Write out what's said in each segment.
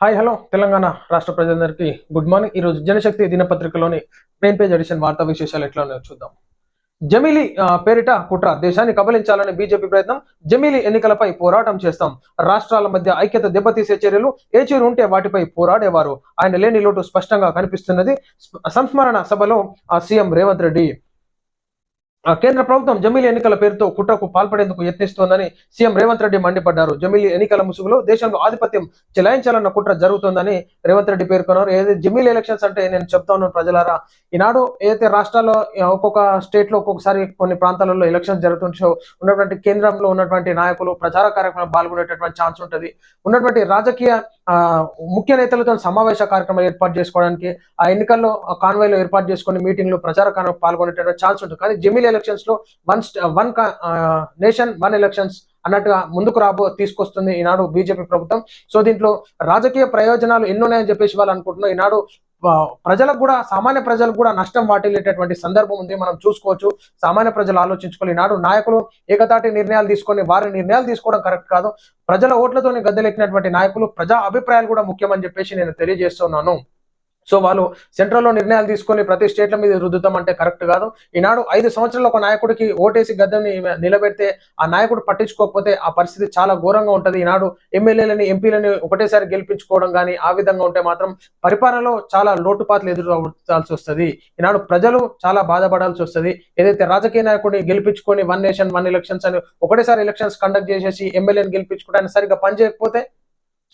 Hi hello Telangana రాష్ట్ర ప్రజలందరికీ good morning. ఈరోజు జనశక్తి దినపత్రికలోని మెయిన్ పేజ్ ఎడిషన్ వార్తా విశేషాలు ఎట్లా ఉన్నాయో చూద్దాం. జమీలి పేరిట కుట్ర దేశాన్ని కబలించాలని బీజేపీ ప్రయత్నం జమీలి ఎన్నికలపై పోరాటం చేస్తాం. రాష్ట్రాల మధ్య ఐక్యత దెబ్బతీసే చర్యలు ఏ చేరు ఉంటే వాటిపై పోరాడేవారు. ఆయన లేని లోటు స్పష్టంగా కనిపిస్తున్నది. సంస్మరణ సభలో ఆ, సీఎం రేవంత్ రెడ్డి. కేంద్ర ప్రభుత్వం జమీలి ఎన్నికల పేరుతో కుట్రకు పాల్పడేందుకు యత్నిస్తోందని సీఎం రేవంత్ రెడ్డి మండిపడ్డారు. జమీలి ఎన్నికల ముసుగులో దేశంలో ఆధిపత్యం చెలాయించాలన్న కుట్ర జరుగుతోందని రేవంత్ రెడ్డి పేర్కొన్నారు. ఏదైతే జమీల్ ఎలక్షన్స్ అంటే నేను చెప్తా ఉన్నాను ప్రజలారా ఈనాడు ఏదైతే రాష్ట్రాల్లో ఒక్కొక్క స్టేట్లో ఒక్కొక్కసారి కొన్ని ప్రాంతాలలో ఎలక్షన్స్ జరుగుతుంటో ఉన్నటువంటి కేంద్రంలో ఉన్నటువంటి నాయకులు ప్రచార కార్యక్రమం పాల్గొనేటటువంటి ఛాన్స్ ఉంటుంది. ఉన్నటువంటి రాజకీయ ముఖ్య నేతలతో సమావేశ కార్యక్రమాలు ఏర్పాటు చేసుకోవడానికి ఆ ఎన్నికల్లో కాన్వాయ్లో ఏర్పాటు చేసుకుని మీటింగ్లు ప్రచార కార్యక్రమం పాల్గొనేటటువంటి ఛాన్స్ ఉంటుంది. కానీ జమీల్ ఎలక్షన్స్లో one one nation one elections అన్నట్టుగా ముందుకు రాబో తీసుకొస్తుంది ఈనాడు బీజేపీ ప్రభుత్వం. సో దీంట్లో రాజకీయ ప్రయోజనాలు ఎన్నున్నాయని చెప్పేసి వాళ్ళు అనుకుంటున్నారు ఈనాడు ప్రజలకు కూడా సామాన్య ప్రజలకు కూడా నష్టం వాటిల్లేటటువంటి సందర్భం ఉంది. మనం చూసుకోవచ్చు. సామాన్య ప్రజలు ఆలోచించుకోవాలి నాడు నాయకులు ఏకతాటి నిర్ణయాలు తీసుకొని వారి నిర్ణయాలు తీసుకోవడం కరెక్ట్ కాదు. ప్రజల ఓట్లతోని గద్దెలెక్కినటువంటి నాయకులు ప్రజా అభిప్రాయాలు కూడా ముఖ్యమని చెప్పేసి నేను తెలియజేస్తున్నాను. సో వాళ్ళు సెంట్రల్లో నిర్ణయాలు తీసుకొని ప్రతి స్టేట్ల మీద రుద్దుతామంటే కరెక్ట్ కాదు. ఈనాడు ఐదు సంవత్సరాలు ఒక నాయకుడికి ఓటేసి గద్దెని నిలబెడితే ఆ నాయకుడు పట్టించుకోకపోతే ఆ పరిస్థితి చాలా ఘోరంగా ఉంటుంది. ఈనాడు ఎమ్మెల్యేలని ఎంపీలని ఒకటేసారి గెలిపించుకోవడం కానీ ఆ విధంగా ఉంటే మాత్రం పరిపాలనలో చాలా లోటుపాట్లు ఎదుర్కోవాల్సి వస్తుంది. ఈనాడు ప్రజలు చాలా బాధపడాల్సి వస్తుంది. ఏదైతే రాజకీయ నాయకుడిని గెలిపించుకొని వన్ నేషన్ వన్ ఎలక్షన్స్ అని ఒకటేసారి ఎలక్షన్స్ కండక్ట్ చేసేసి ఎమ్మెల్యేని గెలిపించుకోవడానికి సరిగ్గా పనిచేయకపోతే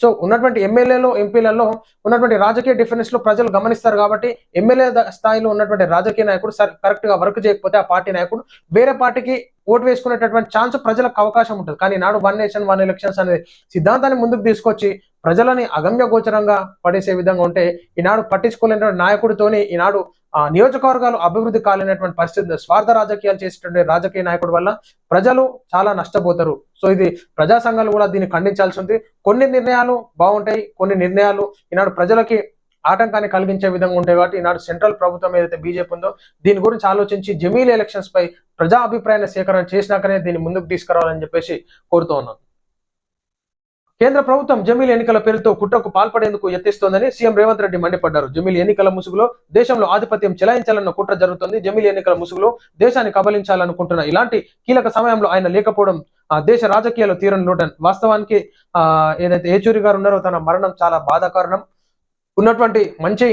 సో ఉన్నటువంటి ఎమ్మెల్యేలో ఎంపీలలో ఉన్నటువంటి రాజకీయ డిఫరెన్స్లో ప్రజలు గమనిస్తారు కాబట్టి ఎమ్మెల్యే ద- స్థాయిలో ఉన్నటువంటి రాజకీయ నాయకుడు సర్ కరెక్ట్గా వర్క్ చేయకపోతే ఆ పార్టీ నాయకుడు వేరే పార్టీకి ఓటు వేసుకునేటటువంటి ఛాన్స్ ప్రజలకు అవకాశం ఉంటుంది. కానీ నాడు వన్ నేషన్ వన్ ఎలక్షన్స్ అనే సిద్ధాంతాన్ని ముందుకు తీసుకొచ్చి ప్రజలని అగమ్య గోచరంగా పడేసే విధంగా ఉంటే ఈనాడు పట్టించుకోలేనటువంటి నాయకుడితోనే ఈనాడు ఆ నియోజకవర్గాలు అభివృద్ధి కాలేనటువంటి పరిస్థితి స్వార్థ రాజకీయాలు చేసేటువంటి రాజకీయ నాయకుడి వల్ల ప్రజలు చాలా నష్టపోతారు. సో ఇది ప్రజా సంఘాలు కూడా దీన్ని ఖండించాల్సి ఉంది. కొన్ని నిర్ణయాలు బాగుంటాయి కొన్ని నిర్ణయాలు ఈనాడు ప్రజలకి ఆటంకాన్ని కలిగించే విధంగా ఉంటాయి కాబట్టి ఈనాడు సెంట్రల్ ప్రభుత్వం ఏదైతే బీజేపీ ఉందో దీని గురించి ఆలోచించి జమీల్ ఎలక్షన్స్ పై ప్రజా అభిప్రాయాన్ని సేకరణ చేసినాకనే దీన్ని ముందుకు తీసుకురావాలని చెప్పేసి కోరుతూ ఉన్నాను. కేంద్ర ప్రభుత్వం జమీల్ ఎన్నికల పేరుతో కుట్రకు పాల్పడేందుకు యత్నిస్తోందని సీఎం రేవంత్ రెడ్డి మండిపడ్డారు. జమీల్ ఎన్నికల ముసుగులో దేశంలో ఆధిపత్యం చెలాయించాలన్న కుట్ర జరుగుతుంది. జమీల్ ఎన్నికల ముసుగులో దేశాన్ని కబలించాలనుకుంటున్న ఇలాంటి కీలక సమయంలో ఆయన లేకపోవడం దేశ రాజకీయాల తీరని లోటన్ వాస్తవానికి ఆ ఏదైతే ఏచూరి గారు ఉన్నారో తన మరణం చాలా బాధాకారణం. ఉన్నటువంటి మంచి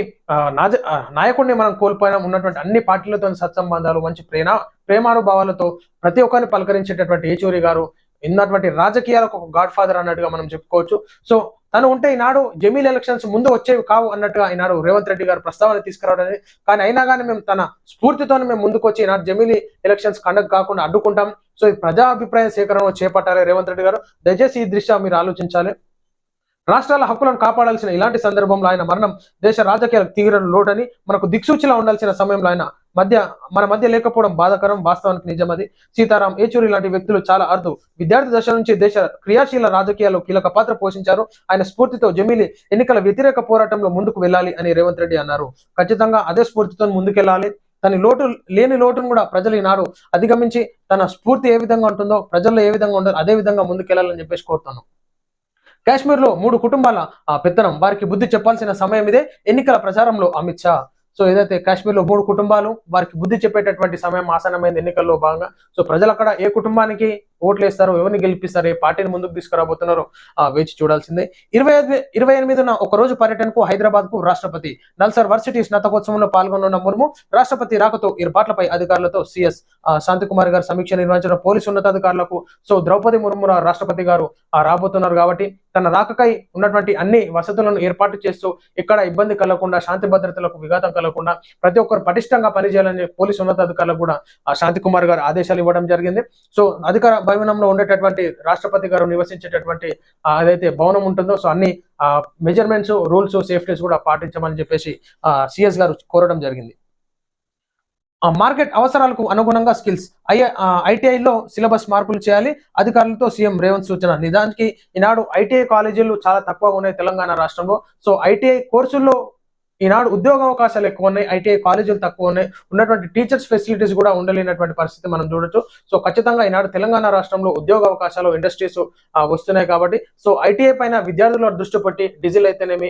నాజ- నాయకుడిని మనం కోల్పోయినాం. ఉన్నటువంటి అన్ని పార్టీలతో సత్సంబంధాలు మంచి ప్రేమ ప్రేమానుభావాలతో ప్రతి ఒక్కరిని పలకరించేటటువంటి ఏచూరి గారు ఉన్నటువంటి రాజకీయాలకు ఒక గాడ్ ఫాదర్ అన్నట్టుగా మనం చెప్పుకోవచ్చు. సో తను ఉంటే ఈనాడు జమీల్ ఎలక్షన్స్ ముందు వచ్చేవి కావు అన్నట్టుగా ఈనాడు రేవంత్ రెడ్డి గారు ప్రస్తావన తీసుకురావడం కానీ అయినా కానీ మేము తన స్ఫూర్తితో మేము ముందుకొచ్చి ఈనాడు జమీలి ఎలక్షన్స్ కండక్ట్ కాకుండా అడ్డుకుంటాం. సో ఈ ప్రజా అభిప్రాయ సేకరణ చేపట్టాలి రేవంత్ రెడ్డి గారు. దయచేసి ఈ దృష్ట్యా మీరు ఆలోచించాలి. రాష్ట్రాల హక్కులను కాపాడాల్సిన ఇలాంటి సందర్భంలో ఆయన మరణం దేశ రాజకీయాలకు తీవ్ర లోటని మనకు దిక్సూచిలా ఉండాల్సిన సమయంలో ఆయన మధ్య మన మధ్య లేకపోవడం బాధాకరం వాస్తవానికి నిజమది. సీతారాం ఏచూరి లాంటి వ్యక్తులు చాలా అరుదు. విద్యార్థి దశ నుంచి దేశ క్రియాశీల రాజకీయాల్లో కీలక పాత్ర పోషించారు. ఆయన స్ఫూర్తితో జమీలి ఎన్నికల వ్యతిరేక పోరాటంలో ముందుకు వెళ్ళాలి అని రేవంత్ రెడ్డి అన్నారు. ఖచ్చితంగా అదే స్ఫూర్తితో ముందుకెళ్ళాలి. తన లోటు లేని లోటును కూడా ప్రజలు ఈనాడు అధిగమించి తన స్ఫూర్తి ఏ విధంగా ఉంటుందో ప్రజల్లో ఏ విధంగా ఉంటుందో అదే విధంగా ముందుకెళ్ళాలని చెప్పేసి కోరుతున్నాను కాశ్మీర్లో మూడు కుటుంబాల ఆ పెత్తనం. వారికి బుద్ధి చెప్పాల్సిన సమయం ఇదే. ఎన్నికల ప్రచారంలో అమిత్ షా. సో ఏదైతే కాశ్మీర్లో మూడు కుటుంబాలు వారికి బుద్ధి చెప్పేటటువంటి సమయం ఆసనమైంది ఎన్నికల్లో భాగంగా. సో ప్రజలు అక్కడ ఏ కుటుంబానికి ఓట్లు వేస్తారు ఎవరిని గెలిపిస్తారు ఏ పార్టీని ముందుకు తీసుకురాబోతున్నారు ఆ, వేచి చూడాల్సిందే. ఇరవై ఐదు ఇరవై ఎనిమిదిన ఒక రోజు పర్యటనకు హైదరాబాద్కు రాష్ట్రపతి నల్సర్ వర్సిటీ స్నాతకోత్సవంలో పాల్గొనున్న ముర్ము రాష్ట్రపతి రాకతో ఏర్పాట్లపై అధికారులతో సిఎస్ శాంతికుమార్ గారు సమీక్ష నిర్వహించిన పోలీసు ఉన్నతాధికారులకు సో ద్రౌపది ముర్ము రాష్ట్రపతి గారు రాబోతున్నారు కాబట్టి తన రాకకై ఉన్నటువంటి అన్ని వసతులను ఏర్పాటు చేస్తూ ఎక్కడ ఇబ్బంది కలగకుండా శాంతి భద్రతలకు విఘాతం కలగకుండా ప్రతి ఒక్కరు పటిష్టంగా పనిచేయాలని పోలీసు ఉన్నతాధికారులకు కూడా శాంతికుమార్ శాంతి కుమార్ గారు ఆదేశాలు ఇవ్వడం జరిగింది. సో అధికార భవనంలో ఉండేటటువంటి రాష్ట్రపతి గారు నివసించేటటువంటి ఏదైతే భవనం ఉంటుందో సో అన్ని మెజర్మెంట్స్ రూల్స్ సేఫ్టీస్ కూడా పాటించమని చెప్పేసి సిఎస్ గారు కోరడం జరిగింది. ఆ మార్కెట్ అవసరాలకు అనుగుణంగా స్కిల్స్. ఐ ఐటీఐలో సిలబస్ మార్పులు చేయాలి. అధికారులతో సీఎం రేవంత్ సూచన. నిజానికి ఈనాడు ఐటీఐ కాలేజీలు చాలా తక్కువగా ఉన్నాయి తెలంగాణ రాష్ట్రంలో. సో ఐటీఐ కోర్సుల్లో ఈనాడు ఉద్యోగ అవకాశాలు ఎక్కువ ఉన్నాయి ఐటీఐ కాలేజీలు తక్కువ ఉన్నాయి ఉన్నటువంటి టీచర్స్ ఫెసిలిటీస్ కూడా ఉండలేనటువంటి పరిస్థితి మనం చూడొచ్చు. సో ఖచ్చితంగా ఈనాడు తెలంగాణ రాష్ట్రంలో ఉద్యోగ అవకాశాలు ఇండస్ట్రీస్ వస్తున్నాయి కాబట్టి సో ఐటీఐ పైన విద్యార్థుల దృష్టి పెట్టి డీజిల్ అయితేనేమి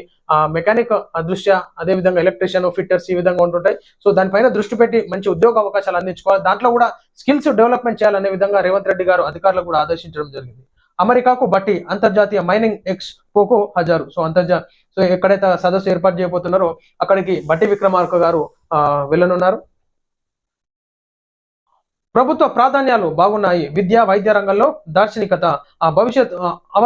మెకానిక్ దృష్ట్యా అదేవిధంగా ఎలక్ట్రీషియన్ ఫిట్టర్స్ ఈ విధంగా ఉంటుంటాయి. సో దానిపైన దృష్టి పెట్టి మంచి ఉద్యోగ అవకాశాలు అందించుకోవాలి. దాంట్లో కూడా స్కిల్స్ డెవలప్మెంట్ చేయాలనే విధంగా రేవంత్ రెడ్డి గారు అధికారులకు కూడా ఆదేశించడం జరిగింది. అమెరికాకు బట్టి అంతర్జాతీయ మైనింగ్ ఎక్స్పోకు హజారు. సో అంతర్జా సో ఎక్కడైతే సదస్సు ఏర్పాటు చేయబోతున్నారో అక్కడికి బట్టి విక్రమార్క గారు ఆ, వెళ్ళనున్నారు. ప్రభుత్వ ప్రాధాన్యాలు బాగున్నాయి. విద్యా వైద్య రంగంలో దార్శనికత ఆ భవిష్యత్ అవ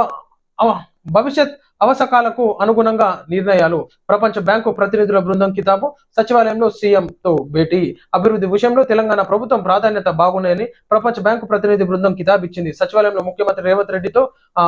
అవ భవిష్యత్ అవసకాలకు అనుగుణంగా నిర్ణయాలు. ప్రపంచ బ్యాంకు ప్రతినిధుల బృందం కితాబు సచివాలయంలో సీఎంతో భేటీ. అభివృద్ధి విషయంలో తెలంగాణ ప్రభుత్వం ప్రాధాన్యత బాగున్నాయని ప్రపంచ బ్యాంకు ప్రతినిధి బృందం కితాబ్ ఇచ్చింది. సచివాలయంలో ముఖ్యమంత్రి రేవంత్ రెడ్డితో ఆ,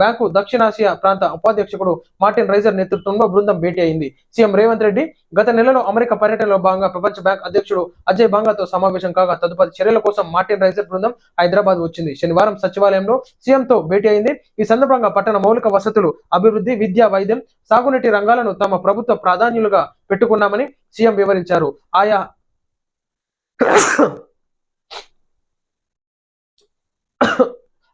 బ్యాంకు దక్షిణాసియా ప్రాంత ఉపాధ్యక్షుడు మార్టిన్ రైజర్ నేతృత్వంలో బృందం భేటీ అయింది. సీఎం రేవంత్ రెడ్డి గత నెలలో అమెరికా పర్యటనలో భాగంగా ప్రపంచ బ్యాంక్ అధ్యక్షుడు అజయ్ బాంగాతో సమావేశం కాగా తదుపరి చర్యల కోసం మార్టిన్ రైజర్ బృందం హైదరాబాద్ వచ్చింది. శనివారం సచివాలయంలో సీఎంతో భేటీ అయింది. ఈ సందర్భంగా పట్టణ మౌలిక వసతులు అభివృద్ధి విద్య వైద్యం సాగునీటి రంగాలను తమ ప్రభుత్వ ప్రాధాన్యులుగా పెట్టుకున్నామని సీఎం వివరించారు. ఆయా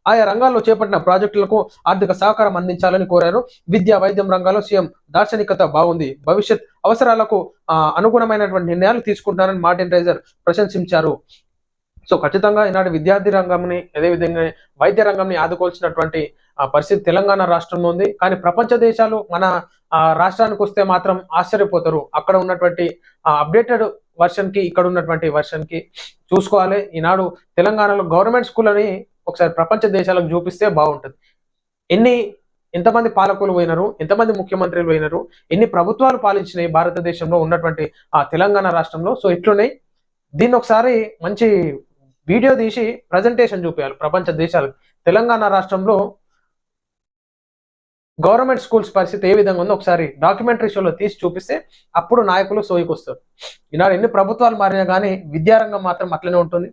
ఆయా రంగాల్లో చేపట్టిన ప్రాజెక్టులకు ఆర్థిక సహకారం అందించాలని కోరారు. విద్యా వైద్యం రంగాల్లో సీఎం దార్శనికత బాగుంది. భవిష్యత్ అవసరాలకు ఆ, అనుగుణమైనటువంటి నిర్ణయాలు తీసుకుంటారని మార్టిన్ రైజర్ ప్రశంసించారు. సో ఖచ్చితంగా ఈనాడు విద్యార్థి రంగంని అదేవిధంగా వైద్య రంగంని ఆదుకోవాల్సినటువంటి పరిస్థితి తెలంగాణ రాష్ట్రంలో ఉంది. కానీ ప్రపంచ దేశాలు మన ఆ, రాష్ట్రానికి వస్తే మాత్రం ఆశ్చర్యపోతారు. అక్కడ ఉన్నటువంటి అప్డేటెడ్ వర్షన్కి ఇక్కడ ఉన్నటువంటి వర్షన్కి చూసుకోవాలి. ఈనాడు తెలంగాణలో గవర్నమెంట్ స్కూల్ అని ఒకసారి ప్రపంచ దేశాలకు చూపిస్తే బాగుంటుంది. ఎన్ని ఎంతమంది పాలకులు పోయినారు ఎంతమంది ముఖ్యమంత్రులు పోయినారు ఎన్ని ప్రభుత్వాలు పాలించినాయి భారతదేశంలో ఉన్నటువంటి ఆ తెలంగాణ రాష్ట్రంలో. సో ఇట్లున్నాయి. దీన్ని ఒకసారి మంచి వీడియో తీసి ప్రజెంటేషన్ చూపించాలి ప్రపంచ దేశాలకు. తెలంగాణ రాష్ట్రంలో గవర్నమెంట్ స్కూల్స్ పరిస్థితి ఏ విధంగా ఉందో ఒకసారి డాక్యుమెంటరీ షోలో తీసి చూపిస్తే అప్పుడు నాయకులు సోయికి వస్తారు. ఈనాడు ఎన్ని ప్రభుత్వాలు మారినా కానీ విద్యారంగం మాత్రం అట్లనే ఉంటుంది.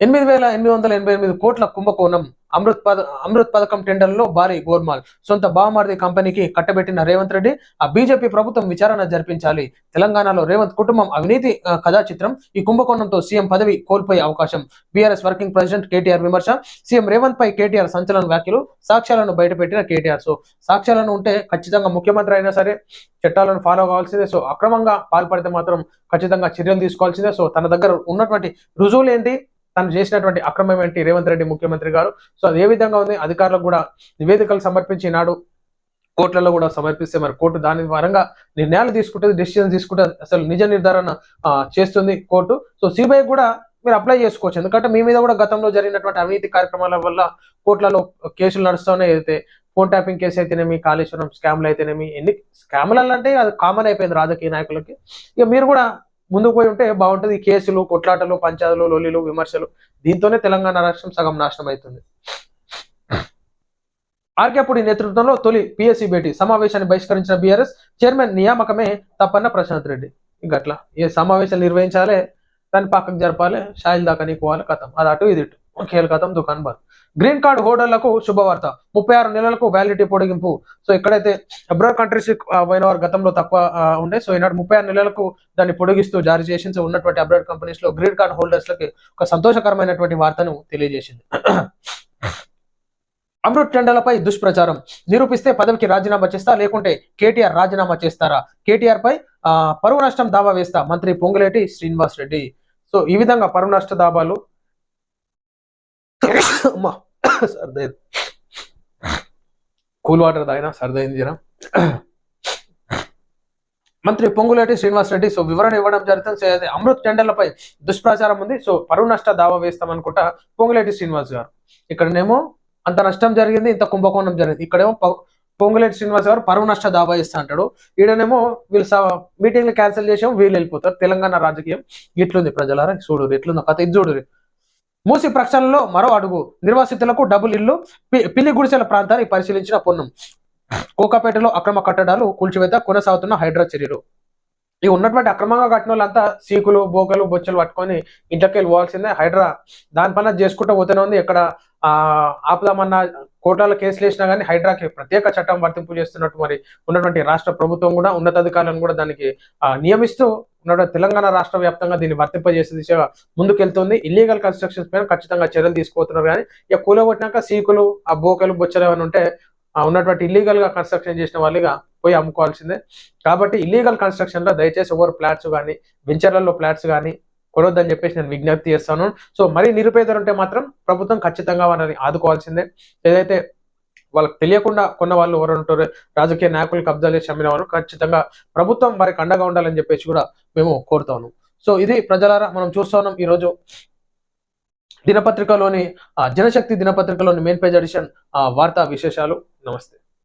ఎనిమిది వేల ఎనిమిది వందల ఎనభై ఎనిమిది కోట్ల కుంభకోణం అమృత్ పద అమృత్ పథకం టెండర్లో భారీ గోల్మాల్ సొంత బావమార్ది కంపెనీకి కట్టబెట్టిన రేవంత్ రెడ్డి ఆ బీజేపీ ప్రభుత్వం విచారణ జరిపించాలి. తెలంగాణలో రేవంత్ కుటుంబం అవినీతి కథా చిత్రం ఈ కుంభకోణంతో సీఎం పదవి కోల్పోయే అవకాశం. బీఆర్ఎస్ వర్కింగ్ ప్రెసిడెంట్ కేటీఆర్ విమర్శ సీఎం రేవంత్ పై కేటీఆర్ సంచలన వ్యాఖ్యలు సాక్ష్యాలను బయటపెట్టిన కేటీఆర్. సో సాక్ష్యాలను ఉంటే ఖచ్చితంగా ముఖ్యమంత్రి అయినా సరే చట్టాలను ఫాలో కావాల్సిందే. సో అక్రమంగా పాల్పడితే మాత్రం ఖచ్చితంగా చర్యలు తీసుకోవాల్సిందే. సో తన దగ్గర ఉన్నటువంటి రుజువులు ఏంటి? తను చేసినటువంటి అక్రమం ఏంటి? రేవంత్ రెడ్డి ముఖ్యమంత్రి గారు. సో అది ఏ విధంగా ఉంది? అధికారులకు కూడా నివేదికలు సమర్పించి నాడు కోర్టులలో కూడా సమర్పిస్తే మరి కోర్టు దాని పరంగా నిర్ణయాలు తీసుకుంటుంది డెసిషన్ తీసుకుంటే అసలు నిజ నిర్ధారణ చేస్తుంది కోర్టు. సో సిబిఐ కూడా మీరు అప్లై చేసుకోవచ్చు. ఎందుకంటే మీ మీద కూడా గతంలో జరిగినటువంటి అవినీతి కార్యక్రమాల వల్ల కోర్టులలో కేసులు నడుస్తూనే అయితే ఫోన్ ట్యాపింగ్ కేసు అయితేనేమి కాళేశ్వరం స్కామ్లు అయితేనేమి ఎన్ని స్కామ్లు అంటే అది కామన్ అయిపోయింది రాజకీయ నాయకులకి. ఇక మీరు కూడా ముందుకు పోయి ఉంటే బాగుంటుంది. కేసులు కొట్లాటలు పంచాయతీలు లొల్లిలు విమర్శలు. దీంతోనే తెలంగాణ రాష్ట్రం సగం నాశనం అవుతుంది ఆర్కేపూడి నేతృత్వంలో తొలి పిఎస్సి భేటీ. సమావేశాన్ని బహిష్కరించిన బీఆర్ఎస్ చైర్మన్ నియామకమే తప్పన్న ప్రశాంత్ రెడ్డి. ఇంకట్లా ఏ సమావేశాలు నిర్వహించాలి దాన్ని పక్కకు జరపాలి షాయిల్ దాకా పోవాలి కథం. అది అటు ఇది ఇటు. కేల్ కథం దుకాన్ బంద్. గ్రీన్ కార్డ్ హోల్డర్లకు శుభవార్త. ముప్పై ఆరు నెలలకు వ్యాలిడిటీ పొడిగింపు. సో ఎక్కడైతే అబ్రాడ్ కంట్రీస్ పోయిన వారు గతంలో తక్కువ ఉండే. సో ఈనాడు ముప్పై ఆరు నెలలకు దాన్ని పొడిగిస్తూ జారీ చేసి ఉన్నటువంటి అబ్రాడ్ కంపెనీస్లో గ్రీన్ కార్డ్ హోల్డర్స్ లకి ఒక సంతోషకరమైనటువంటి వార్తను తెలియజేసింది. అమృత్ టెండర్లపై దుష్ప్రచారం. నిరూపిస్తే పదవికి రాజీనామా చేస్తా లేకుంటే కేటీఆర్ రాజీనామా చేస్తారా? కేటీఆర్ పై పరువు నష్టం దావా వేస్తా మంత్రి పొంగులేటి శ్రీనివాస్ రెడ్డి. సో ఈ విధంగా పరువు నష్ట దాబాలు. అమ్మా, సర్దైంది. కూల్ వాటర్ తాగినా సర్దైంది జనం. మంత్రి పొంగులేటి శ్రీనివాస్ రెడ్డి సో వివరణ ఇవ్వడం జరుగుతుంది. అమృత్ టెండర్లపై దుష్ప్రచారం ఉంది. సో పరువు నష్ట దావా వేస్తామనుకుంటా పొంగులేటి శ్రీనివాస్ గారు. ఇక్కడనేమో అంత నష్టం జరిగింది ఇంత కుంభకోణం జరిగింది. ఇక్కడేమో ప- పొంగులేటి శ్రీనివాస్ గారు పరువు నష్ట దావా ఇస్తా అంటాడు. ఈడనేమో వీళ్ళు మీటింగ్లు క్యాన్సిల్ చేసాం వీళ్ళు వెళ్ళిపోతారు. తెలంగాణ రాజకీయం ఇట్లుంది ప్రజలారా. చూడు ఎట్లుందో కథ. ఇది చూడు. మూసి ప్రక్షాళనలో మరో అడుగు. నిర్వాసితులకు డబుల్ ఇల్లు పి- పిల్లి గుడిసెల ప్రాంతాన్ని పరిశీలించిన పొన్నం. కోకాపేటలో అక్రమ కట్టడాలు కూల్చివేత కొనసాగుతున్న హైడ్రా చర్యలు. ఈ ఉన్నటువంటి అక్రమంగా కట్టిన వాళ్ళంతా సీకులు బోకలు బొచ్చలు పట్టుకొని ఇంట్లోకి వెళ్ళి పోవాల్సిందే. హైడ్రా దానిపైన చేసుకుంటూ పోతూనే ఉంది. ఎక్కడ ఆ ఆపుదామన్నా కోటాల కేసులు వేసినా కానీ హైడ్రాకి ప్రత్యేక చట్టం వర్తింపు చేస్తున్నట్టు మరి ఉన్నటువంటి రాష్ట్ర ప్రభుత్వం కూడా ఉన్నతాధికారులను కూడా దానికి నియమిస్తూ ఉన్నటువంటి తెలంగాణ రాష్ట్ర వ్యాప్తంగా దీన్ని వర్తింపజేసే దిశగా ముందుకెళ్తుంది. ఇల్లీగల్ కన్స్ట్రక్షన్స్ పైన ఖచ్చితంగా చర్యలు తీసుకుపోతున్నారు కానీ ఇక కూలగొట్టినాక సీకులు ఆ బోకలు బొచ్చలు ఏమైనా ఉంటే ఆ ఉన్నటువంటి ఇల్లీగల్గా కన్స్ట్రక్షన్ చేసిన వాళ్ళుగా పోయి అమ్ముకోవాల్సిందే. కాబట్టి ఇల్లీగల్ కన్స్ట్రక్షన్లో దయచేసి ఎవరు ఫ్లాట్స్ కానీ వెంచర్లలో ఫ్లాట్స్ కానీ కొనొద్దని చెప్పేసి నేను విజ్ఞప్తి చేస్తాను. సో మరీ నిరుపేదలు ఉంటే మాత్రం ప్రభుత్వం ఖచ్చితంగా వారిని ఆదుకోవాల్సిందే. ఏదైతే వాళ్ళకి తెలియకుండా కొన్న వాళ్ళు ఎవరు ఉంటారు రాజకీయ నాయకులు కబ్జాలు చేసి అమ్మిన వాళ్ళు ఖచ్చితంగా ప్రభుత్వం వారికి అండగా ఉండాలని చెప్పేసి కూడా మేము కోరుతాను సో ఇది ప్రజలారా మనం చూస్తా ఈరోజు దినపత్రికలోని జనశక్తి దినపత్రికలోని మెయిన్ పేజ్ ఎడిషన్ ఆ, వార్తా విశేషాలు. నమస్తే.